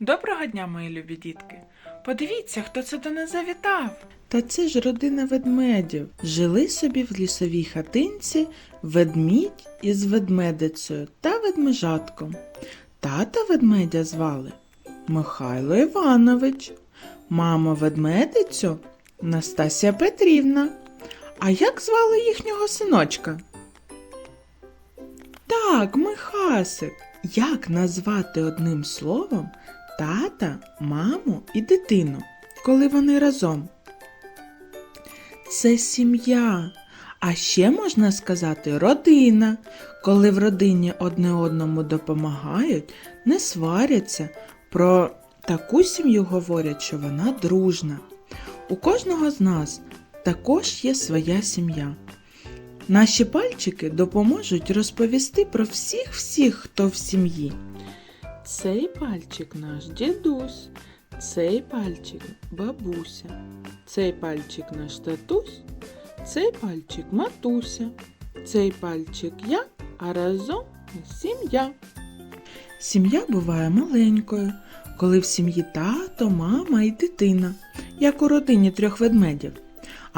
Доброго дня, мої любі дітки. Подивіться, хто це до нас завітав. Та це ж родина ведмедів. Жили собі в лісовій хатинці ведмідь із ведмедицею та ведмежатком. Тата ведмедя звали Михайло Іванович, мама ведмедицю Настасія Петрівна. А як звали їхнього синочка? Так, Михасик. Як назвати одним словом тата, маму і дитину, коли вони разом? Це сім'я. А ще можна сказати родина, коли в родині одне одному допомагають, не сваряться. Про таку сім'ю говорять, що вона дружна. У кожного з нас також є своя сім'я. Наші пальчики допоможуть розповісти про всіх всіх, хто в сім'ї. Цей пальчик наш дідусь, цей пальчик бабуся, цей пальчик наш татусь, цей пальчик матуся, цей пальчик я, а разом сім'я. Сім'я буває маленькою, коли в сім'ї тато, мама і дитина, як у родині трьох ведмедів.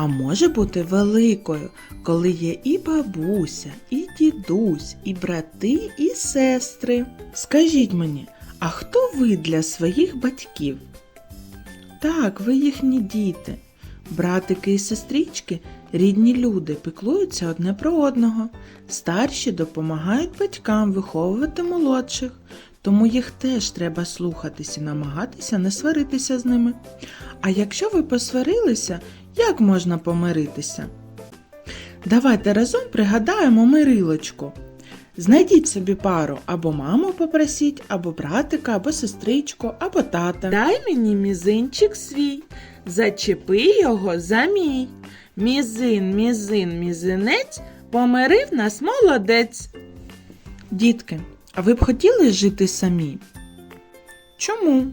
А може бути великою, коли є і бабуся, і дідусь, і брати, і сестри. Скажіть мені, а хто ви для своїх батьків? Так, ви їхні діти. Братики і сестрички рідні люди піклуються одне про одного. Старші допомагають батькам виховувати молодших, тому їх теж треба слухатися і намагатися не сваритися з ними. А якщо ви посварилися, як можна помиритися? Давайте разом пригадаємо мирилочку. Знайдіть собі пару або маму попросіть, або братика, або сестричку, або тата. Дай мені мізинчик свій, зачепи його за мій. Мізин, мізин, мізинець, помирив нас молодець. Дітки, а ви б хотіли жити самі? Чому?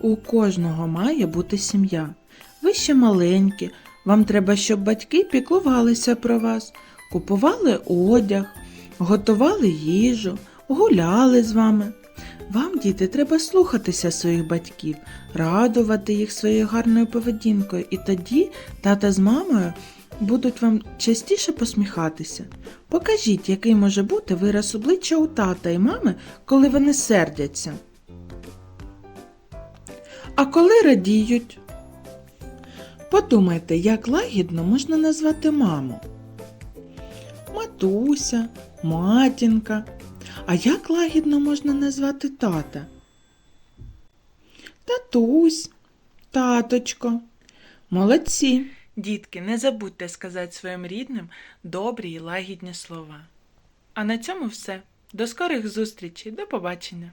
У кожного має бути сім'я. Ви ще маленькі, вам треба, щоб батьки піклувалися про вас, купували одяг, готували їжу, гуляли з вами. Вам, діти, треба слухатися своїх батьків, радувати їх своєю гарною поведінкою, і тоді тата з мамою будуть вам частіше посміхатися. Покажіть, який може бути вираз обличчя у тата і мами, коли вони сердяться. А коли радіють? Подумайте, як лагідно можна назвати маму. Матуся, матінка. А як лагідно можна назвати тата? Татусь, таточко. Молодці. Дітки, не забудьте сказати своїм рідним добрі і лагідні слова. А на цьому все. До скорих зустрічей, до побачення!